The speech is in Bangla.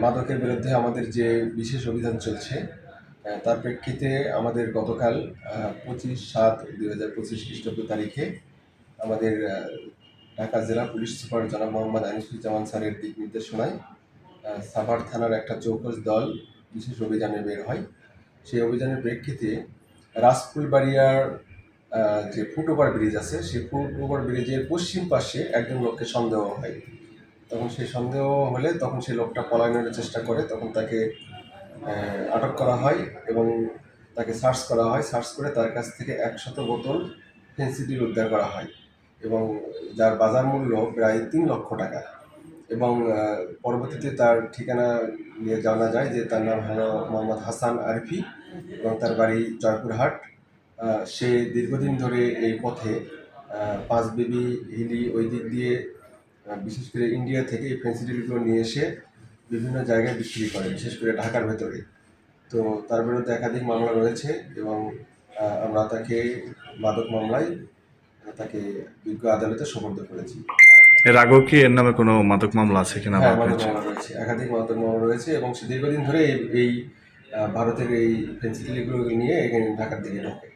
মাদকের বিরুদ্ধে আমাদের যে বিশেষ অভিযান চলছে তার প্রেক্ষিতে আমাদের গতকাল পঁচিশ সাত দুই হাজার পঁচিশ খ্রিস্টাব্দ তারিখে আমাদের ঢাকা জেলা পুলিশ সুপার জনাব মোহাম্মদ আনিসুজ্জামান স্যারের দিক নির্দেশনায় সাভার থানার একটা চৌকস দল বিশেষ অভিযানে বের হয়। সেই অভিযানের প্রেক্ষিতে রাজফুলবাড়িয়ার আহ, যে ফুটওভার ব্রিজ আছে সেই ফুটওভার ব্রিজের পশ্চিম পাশে একজন লোককে সন্দেহ হয়। তখন সেই সন্দেহ হলে তখন সেই লোকটা পলায়নের চেষ্টা করে, তখন তাকে আটক করা হয় এবং তাকে সার্চ করা হয়। সার্চ করে তার কাছ থেকে একশত বোতল ফেন্সিডিল উদ্ধার করা হয় এবং যার বাজার মূল্য প্রায় তিন লক্ষ টাকা এবং পরবর্তীতে তার ঠিকানা নিয়ে জানা যায় যে তার নাম হলো মোহাম্মদ হাসান আরফি এবং তার বাড়ি জয়পুরহাট। সে দীর্ঘদিন ধরে এই পথে পাঁচ বিবি হিলি ওই দিক দিয়ে বিশেষ করে ইন্ডিয়া থেকে এই ফেন্সিডিলগুলো নিয়ে এসে বিভিন্ন জায়গায় বিক্রি করে বিশেষ করে ঢাকার ভেতরে। তো তার বিরুদ্ধে একাধিক মামলা রয়েছে এবং আমরা তাকে মাদক মামলায় তাকে বিজ্ঞ আদালতে সোপর্দ করেছি। এর আগেও কি এর নামে কোনো মাদক মামলা আছে কিনা হ্যাঁ রয়েছে? একাধিক মাদক মামলা রয়েছে এবং সে দীর্ঘদিন ধরে এই এই ভারতের এই ফেন্সিডিলগুলো নিয়ে এখানে ঢাকার দিকে ঢোকে।